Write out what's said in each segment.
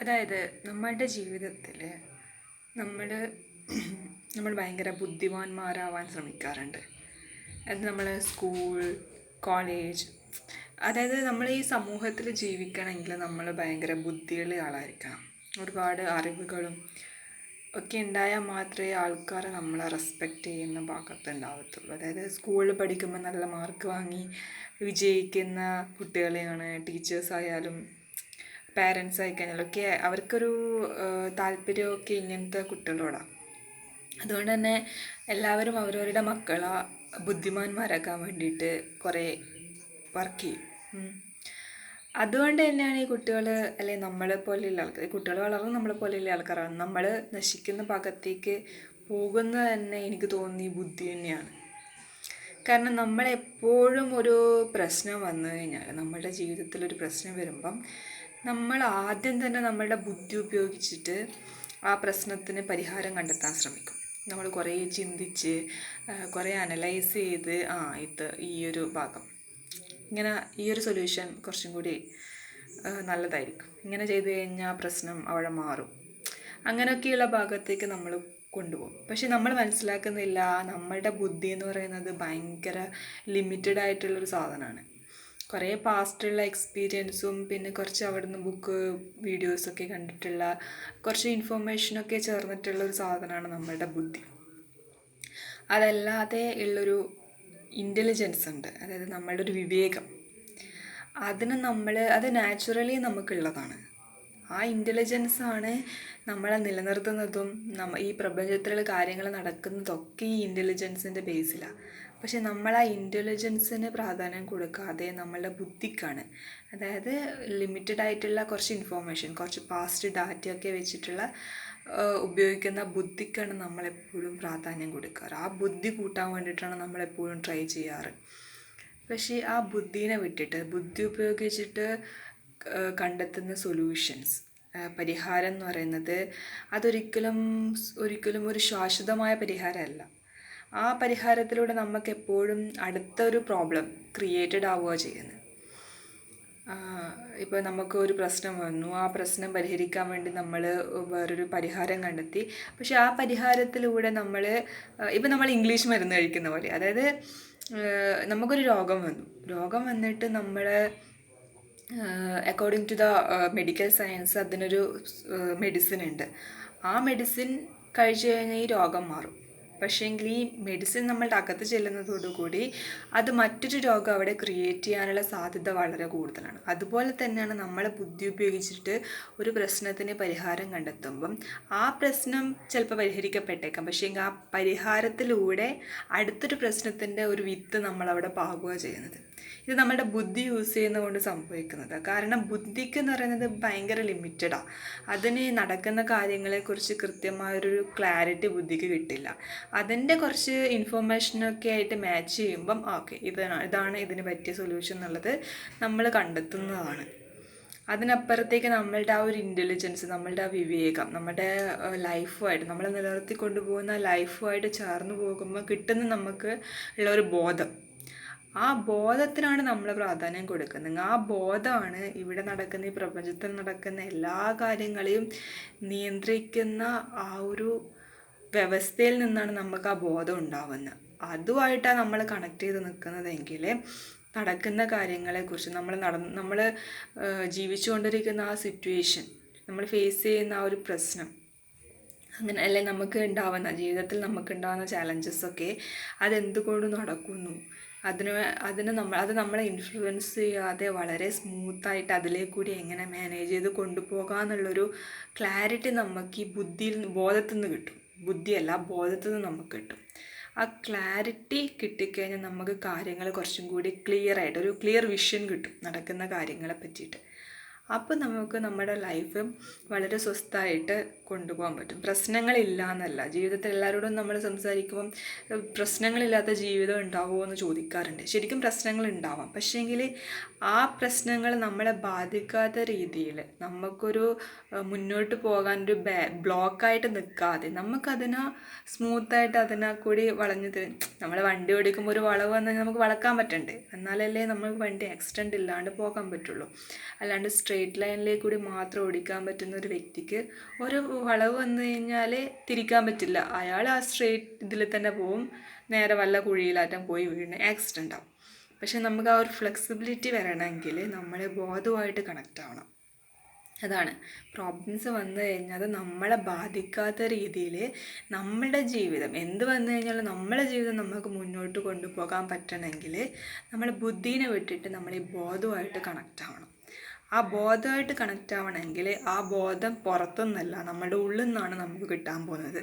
അതായത് നമ്മളുടെ ജീവിതത്തിൽ നമ്മൾ നമ്മൾ ഭയങ്കര ബുദ്ധിമാന്മാരാവാൻ ശ്രമിക്കാറുണ്ട്. അത് നമ്മൾ സ്കൂൾ കോളേജ് അതായത് നമ്മൾ ഈ സമൂഹത്തിൽ ജീവിക്കണമെങ്കിൽ നമ്മൾ ഭയങ്കര ബുദ്ധിയുള്ള ആളായിരിക്കണം. ഒരുപാട് അറിവുകളും ഒക്കെ ഉണ്ടായാൽ മാത്രമേ ആൾക്കാരെ നമ്മളെ റെസ്പെക്റ്റ് ചെയ്യുന്ന ഭാഗത്ത് ഉണ്ടാവത്തുള്ളൂ. അതായത് സ്കൂളിൽ പഠിക്കുമ്പോൾ നല്ല മാർക്ക് വാങ്ങി വിജയിക്കുന്ന കുട്ടികളെയാണ് ടീച്ചേഴ്സ് ആയാലും പാരൻസ് ആയിക്കഴിഞ്ഞാലൊക്കെ അവർക്കൊരു താല്പര്യമൊക്കെ ഇങ്ങനത്തെ കുട്ടികളോടാണ് അതുകൊണ്ട് തന്നെ എല്ലാവരും അവരവരുടെ മക്കളെ ബുദ്ധിമാന്മാരാക്കാൻ വേണ്ടിയിട്ട് കുറേ വർക്ക് ചെയ്യും. അതുകൊണ്ട് തന്നെയാണ് ഈ കുട്ടികൾ അല്ലെങ്കിൽ നമ്മളെ പോലെയുള്ള ആൾക്കാർ കുട്ടികൾ വളർന്ന് നമ്മളെ പോലെയുള്ള ആൾക്കാരാണ്. നമ്മൾ നശിക്കുന്ന ഭാഗത്തേക്ക് പോകുന്ന തന്നെ എനിക്ക് തോന്നി ബുദ്ധി തന്നെയാണ്. കാരണം നമ്മളെപ്പോഴും ഒരു പ്രശ്നം വന്നു കഴിഞ്ഞാൽ നമ്മുടെ ജീവിതത്തിൽ ഒരു പ്രശ്നം വരുമ്പം നമ്മൾ ആദ്യം തന്നെ നമ്മളുടെ ബുദ്ധി ഉപയോഗിച്ചിട്ട് ആ പ്രശ്നത്തിന് പരിഹാരം കണ്ടെത്താൻ ശ്രമിക്കും. നമ്മൾ കുറേ ചിന്തിച്ച് കുറേ അനലൈസ് ചെയ്ത് ആ ഇത് ഈ ഒരു ഭാഗം. ഇങ്ങനെ ഈ ഒരു സൊല്യൂഷൻ കുറച്ചും കൂടി നല്ലതായിരിക്കും. ഇങ്ങനെ ചെയ്ത് കഴിഞ്ഞാൽ പ്രശ്നം അവിടെ മാറും. അങ്ങനെയൊക്കെയുള്ള ഭാഗത്തേക്ക് നമ്മൾ കൊണ്ടുപോകും. പക്ഷെ നമ്മൾ മനസ്സിലാക്കുന്നില്ല നമ്മളുടെ ബുദ്ധി എന്ന് പറയുന്നത് ഭയങ്കര ലിമിറ്റഡ് ആയിട്ടുള്ളൊരു സാധനമാണ്. കുറേ പാസ്റ്റുള്ള എക്സ്പീരിയൻസും പിന്നെ കുറച്ച് അവിടുന്ന് ബുക്ക് വീഡിയോസൊക്കെ കണ്ടിട്ടുള്ള കുറച്ച് ഇൻഫോർമേഷനൊക്കെ ചേർന്നിട്ടുള്ള ഒരു സാധനമാണ് നമ്മളുടെ ബുദ്ധി. അതല്ലാതെ ഉള്ളൊരു ഇന്റലിജൻസ് ഉണ്ട്. അതായത് നമ്മളുടെ ഒരു വിവേകം. അതിന് നമ്മൾ അത് നാച്ചുറലി നമുക്കുള്ളതാണ്. ആ ഇന്റലിജൻസ് ആണ് നമ്മളെ നിലനിർത്തുന്നതും നമ്മ ഈ പ്രപഞ്ചത്തിലുള്ള കാര്യങ്ങൾ നടക്കുന്നതൊക്കെ ഈ ഇന്റലിജൻസിന്റെ ബേസിലാണ് പക്ഷെ നമ്മൾ ആ ഇന്റലിജൻസിന് പ്രാധാന്യം കൊടുക്കാതെ നമ്മളുടെ ബുദ്ധിക്കാണ്. അതായത് ലിമിറ്റഡ് ആയിട്ടുള്ള കുറച്ച് ഇൻഫോർമേഷൻ കുറച്ച് പാസ്റ്റ് ഡാറ്റയൊക്കെ വെച്ചിട്ടുള്ള ഉപയോഗിക്കുന്ന ബുദ്ധിക്കാണ് നമ്മളെപ്പോഴും പ്രാധാന്യം കൊടുക്കാറ്. ആ ബുദ്ധി കൂട്ടാൻ വേണ്ടിയിട്ടാണ് നമ്മളെപ്പോഴും ട്രൈ ചെയ്യാറ്. പക്ഷേ ആ ബുദ്ധീനെ വിട്ടിട്ട് ബുദ്ധി ഉപയോഗിച്ചിട്ട് കണ്ടെത്തുന്ന സൊല്യൂഷൻസ് പരിഹാരം എന്ന് പറയുന്നത് അതൊരിക്കലും ഒരിക്കലും ഒരു ശാശ്വതമായ പരിഹാരമല്ല. ആ പരിഹാരത്തിലൂടെ നമുക്ക് എപ്പോഴും അടുത്തൊരു പ്രോബ്ലം ക്രിയേറ്റഡ് ആവുക ചെയ്യുന്നത്. ഇപ്പോൾ നമുക്ക് ഒരു പ്രശ്നം വന്നു. ആ പ്രശ്നം പരിഹരിക്കാൻ വേണ്ടി നമ്മൾ വേറൊരു പരിഹാരം കണ്ടെത്തി. പക്ഷെ ആ പരിഹാരത്തിലൂടെ നമ്മൾ ഇപ്പോൾ നമ്മൾ ഇംഗ്ലീഷ് മരുന്ന് കഴിക്കുന്ന പോലെ. അതായത് നമുക്കൊരു രോഗം വന്നു. രോഗം വന്നിട്ട് നമ്മൾ according to the medical science അതിനൊരു മെഡിസിൻ ഉണ്ട്. ആ മെഡിസിൻ കഴിച്ചു കഴിഞ്ഞാൽ ഈ രോഗം മാറും. പക്ഷേങ്കിൽ ഈ മെഡിസിൻ നമ്മളുടെ അകത്ത് ചെല്ലുന്നതോടുകൂടി അത് മറ്റൊരു രോഗം അവിടെ ക്രിയേറ്റ് ചെയ്യാനുള്ള സാധ്യത വളരെ കൂടുതലാണ്. അതുപോലെ തന്നെയാണ് നമ്മൾ ബുദ്ധി ഉപയോഗിച്ചിട്ട് ഒരു പ്രശ്നത്തിന് പരിഹാരം കണ്ടെത്തുമ്പം ആ പ്രശ്നം ചിലപ്പോൾ പരിഹരിക്കപ്പെട്ടേക്കാം. പക്ഷേ ആ പരിഹാരത്തിലൂടെ അടുത്തൊരു പ്രശ്നത്തിന്റെ ഒരു വിത്ത് നമ്മളവിടെ പാകുക ചെയ്യുന്നത്. ഇത് നമ്മളുടെ ബുദ്ധി യൂസ് ചെയ്യുന്നതുകൊണ്ട് സംഭവിക്കുന്നത്. കാരണം ബുദ്ധിക്ക് എന്ന് പറയുന്നത് ഭയങ്കര ലിമിറ്റഡാണ് അതിന് നടക്കുന്ന കാര്യങ്ങളെക്കുറിച്ച് കൃത്യമായൊരു ക്ലാരിറ്റി ബുദ്ധിക്ക് കിട്ടില്ല. അതിന്റെ കുറച്ച് ഇൻഫോർമേഷനൊക്കെ ആയിട്ട് മാച്ച് ചെയ്യുമ്പം ഓക്കെ ഇതാണ് ഇതാണ് ഇതിന് പറ്റിയ സൊല്യൂഷൻ എന്നുള്ളത് നമ്മൾ കണ്ടെത്തുന്നതാണ്. അതിനപ്പുറത്തേക്ക് നമ്മളുടെ ആ ഒരു ഇന്റലിജൻസ് നമ്മളുടെ ആ വിവേകം നമ്മുടെ ലൈഫുമായിട്ട് നമ്മൾ നിലനിർത്തി കൊണ്ടുപോകുന്ന ലൈഫുമായിട്ട് ചേർന്ന് പോകുമ്പോൾ കിട്ടുന്ന നമുക്ക് ഉള്ള ഒരു ബോധം. ആ ബോധത്തിനാണ് നമ്മൾ പ്രാധാന്യം കൊടുക്കുന്നത്. ആ ബോധമാണ് ഇവിടെ നടക്കുന്ന ഈ പ്രപഞ്ചത്തിൽ നടക്കുന്ന എല്ലാ കാര്യങ്ങളെയും നിയന്ത്രിക്കുന്ന ആ ഒരു വ്യവസ്ഥയിൽ നിന്നാണ് നമുക്ക് ആ ബോധം ഉണ്ടാവുന്നത്. അതുമായിട്ടാണ് നമ്മൾ കണക്ട് ചെയ്ത് നിൽക്കുന്നതെങ്കിൽ നടക്കുന്ന കാര്യങ്ങളെക്കുറിച്ച് നമ്മൾ നടന്ന് നമ്മൾ ജീവിച്ചുകൊണ്ടിരിക്കുന്ന ആ സിറ്റുവേഷൻ നമ്മൾ ഫേസ് ചെയ്യുന്ന ആ ഒരു പ്രശ്നം അങ്ങനെ അല്ലെ നമുക്ക് ഉണ്ടാവുന്ന ജീവിതത്തിൽ നമുക്ക് ഉണ്ടാവുന്ന ചാലഞ്ചസൊക്കെ അതെന്തുകൊണ്ട് നടക്കുന്നു? അതിന് അതിന് നമ്മൾ അത് നമ്മളെ ഇൻഫ്ലുവൻസ് ചെയ്യാതെ വളരെ സ്മൂത്തായിട്ട് അതിലേക്ക് കൂടി എങ്ങനെ മാനേജ് ചെയ്ത് കൊണ്ടുപോകാമെന്നുള്ളൊരു ക്ലാരിറ്റി നമുക്ക് ഈ ബുദ്ധിയിൽ ബോധത്തിൽ നിന്ന് കിട്ടും. ബുദ്ധിയല്ല ബോധത്തിൽ നിന്ന് നമുക്ക് കിട്ടും. ആ ക്ലാരിറ്റി കിട്ടിക്കഴിഞ്ഞാൽ നമുക്ക് കാര്യങ്ങൾ കുറച്ചും കൂടി ക്ലിയർ ആയിട്ട് ഒരു ക്ലിയർ വിഷൻ കിട്ടും നടക്കുന്ന കാര്യങ്ങളെ പറ്റിയിട്ട്. അപ്പോൾ നമുക്ക് നമ്മുടെ ലൈഫ് വളരെ സ്വസ്ഥമായിട്ട് കൊണ്ടുപോകാൻ പറ്റും. പ്രശ്നങ്ങളില്ല എന്നല്ല ജീവിതത്തിൽ എല്ലാവരോടും നമ്മൾ സംസാരിക്കുമ്പം പ്രശ്നങ്ങളില്ലാത്ത ജീവിതം ഉണ്ടാവുമോ എന്ന് ചോദിക്കാറുണ്ട്. ശരിക്കും പ്രശ്നങ്ങൾ ഉണ്ടാവാം പക്ഷേങ്കിൽ ആ പ്രശ്നങ്ങൾ നമ്മളെ ബാധിക്കാത്ത രീതിയിൽ നമുക്കൊരു മുന്നോട്ട് പോകാൻ ഒരു ബ്ലോക്കായിട്ട് നിൽക്കാതെ നമുക്കതിനെ സ്മൂത്തായിട്ട് അതിനെ കൂടി വളഞ്ഞ് തി- നമ്മൾ വണ്ടി ഓടിക്കുമ്പോൾ ഒരു വളവ് വന്നാൽ നമുക്ക് വളക്കാൻ പറ്റണ്ടേ? എന്നാലല്ലേ നമുക്ക് വണ്ടി എക്സ്റ്റൻഡ് ഇല്ലാണ്ട് പോകാൻ പറ്റുള്ളൂ. അല്ലാണ്ട് സ്ട്രെയിറ്റ് ലൈനിലേക്ക് കൂടി മാത്രം ഓടിക്കാൻ പറ്റുന്ന ഒരു വ്യക്തിക്ക് ഒരു വളവ് വന്നു കഴിഞ്ഞാൽ തിരിക്കാൻ പറ്റില്ല. അയാൾ ആ സ്ട്രേറ്റ് ഇതിൽ തന്നെ പോവും. നേരെ വല്ല കുഴിയിലാറ്റം പോയി വീണ് ആക്സിഡന്റ് ആവും. പക്ഷെ നമുക്ക് ആ ഒരു ഫ്ലെക്സിബിലിറ്റി വരണമെങ്കിൽ നമ്മൾ ബോധവുമായിട്ട് കണക്റ്റ് ആവണം. അതാണ്. പ്രോബ്ലംസ് വന്നു കഴിഞ്ഞാൽ നമ്മളെ ബാധിക്കാത്ത രീതിയിൽ നമ്മുടെ ജീവിതം എന്ത് വന്നു കഴിഞ്ഞാലും നമ്മളെ ജീവിതം നമുക്ക് മുന്നോട്ട് കൊണ്ടുപോകാൻ പറ്റണമെങ്കിൽ നമ്മൾ ബുദ്ധീനെ വിട്ടിട്ട് നമ്മൾ ഈ ബോധവുമായിട്ട് കണക്റ്റ് ആവണം. ആ ബോധമായിട്ട് കണക്റ്റ് ആവണമെങ്കിൽ ആ ബോധം പുറത്തുനിന്നല്ല നമ്മുടെ ഉള്ളിൽ നിന്നാണ് നമുക്ക് കിട്ടാൻ പോകുന്നത്.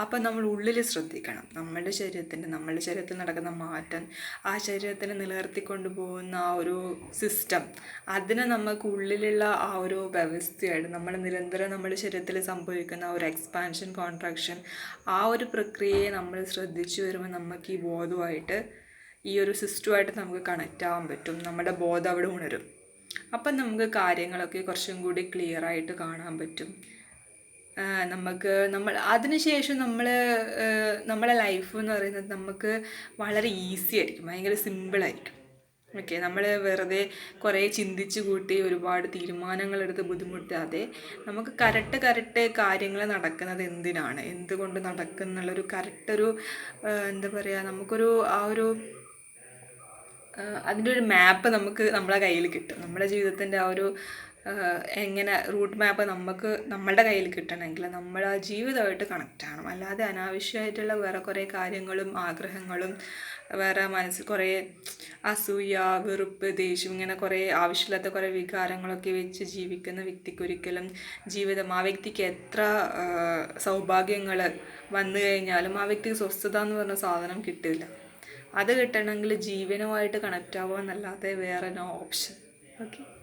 അപ്പം നമ്മൾ ഉള്ളിൽ ശ്രദ്ധിക്കണം. നമ്മുടെ ശരീരത്തിന്റെ നമ്മുടെ ശരീരത്തിൽ നടക്കുന്ന മാറ്റം ആ ശരീരത്തിനെ നിലനിർത്തിക്കൊണ്ട് പോകുന്ന ആ ഒരു സിസ്റ്റം അതിനെ നമുക്ക് ഉള്ളിലുള്ള ആ ഒരു വ്യവസ്ഥയായിട്ട് നമ്മൾ നിരന്തരം നമ്മുടെ ശരീരത്തിൽ സംഭവിക്കുന്ന ഒരു എക്സ്പാൻഷൻ കോൺട്രാക്ഷൻ ആ ഒരു പ്രക്രിയയെ നമ്മൾ ശ്രദ്ധിച്ചു വരുമ്പോൾ നമുക്ക് ഈ ബോധമായിട്ട് ഈ ഒരു സിസ്റ്റമായിട്ട് നമുക്ക് കണക്റ്റ് ആവാൻ പറ്റും. നമ്മുടെ ബോധം അവിടെ ഉണരും. അപ്പം നമുക്ക് കാര്യങ്ങളൊക്കെ കുറച്ചും കൂടി ക്ലിയർ ആയിട്ട് കാണാൻ പറ്റും. നമുക്ക് നമ്മൾ അതിനുശേഷം നമ്മൾ നമ്മളെ ലൈഫ് എന്ന് പറയുന്നത് നമുക്ക് വളരെ ഈസി ആയിരിക്കും. ഭയങ്കര സിമ്പിളായിരിക്കും ഓക്കെ നമ്മൾ വെറുതെ കുറേ ചിന്തിച്ച് കൂട്ടി ഒരുപാട് തീരുമാനങ്ങളെടുത്ത് ബുദ്ധിമുട്ടാതെ നമുക്ക് കറക്റ്റ് കറക്റ്റ് കാര്യങ്ങൾ നടക്കുന്നത് എന്തിനാണ്? എന്തുകൊണ്ട് നടക്കുന്നുള്ളൊരു ഒരു എന്താ പറയുക നമുക്കൊരു ആ ഒരു അതിന്റെ ഒരു മാപ്പ് നമുക്ക് നമ്മളെ കയ്യിൽ കിട്ടും. നമ്മുടെ ജീവിതത്തിന്റെ ആ ഒരു എങ്ങനെ റൂട്ട് മാപ്പ് നമുക്ക് നമ്മളുടെ കയ്യിൽ കിട്ടണമെങ്കിൽ നമ്മൾ ആ ജീവിതമായിട്ട് കണക്റ്റ് ആവണം. അല്ലാതെ അനാവശ്യമായിട്ടുള്ള വേറെ കുറേ കാര്യങ്ങളും ആഗ്രഹങ്ങളും വേറെ മനസ്സിൽ കുറേ അസൂയ വെറുപ്പ് ദേഷ്യം ഇങ്ങനെ കുറേ ആവശ്യമില്ലാത്ത കുറേ വികാരങ്ങളൊക്കെ വെച്ച് ജീവിക്കുന്ന വ്യക്തിക്ക് ഒരിക്കലും ജീവിതം ആ വ്യക്തിക്ക് എത്ര സൗഭാഗ്യങ്ങൾ വന്നു കഴിഞ്ഞാലും ആ വ്യക്തിക്ക് സ്വസ്ഥത എന്ന് പറഞ്ഞ സാധനം കിട്ടില്ല. അത് കിട്ടണമെങ്കിൽ ജീവനുമായിട്ട് കണക്റ്റ് ആവുക എന്നല്ലാതെ വേറെ നോ ഓപ്ഷൻ ഓക്കെ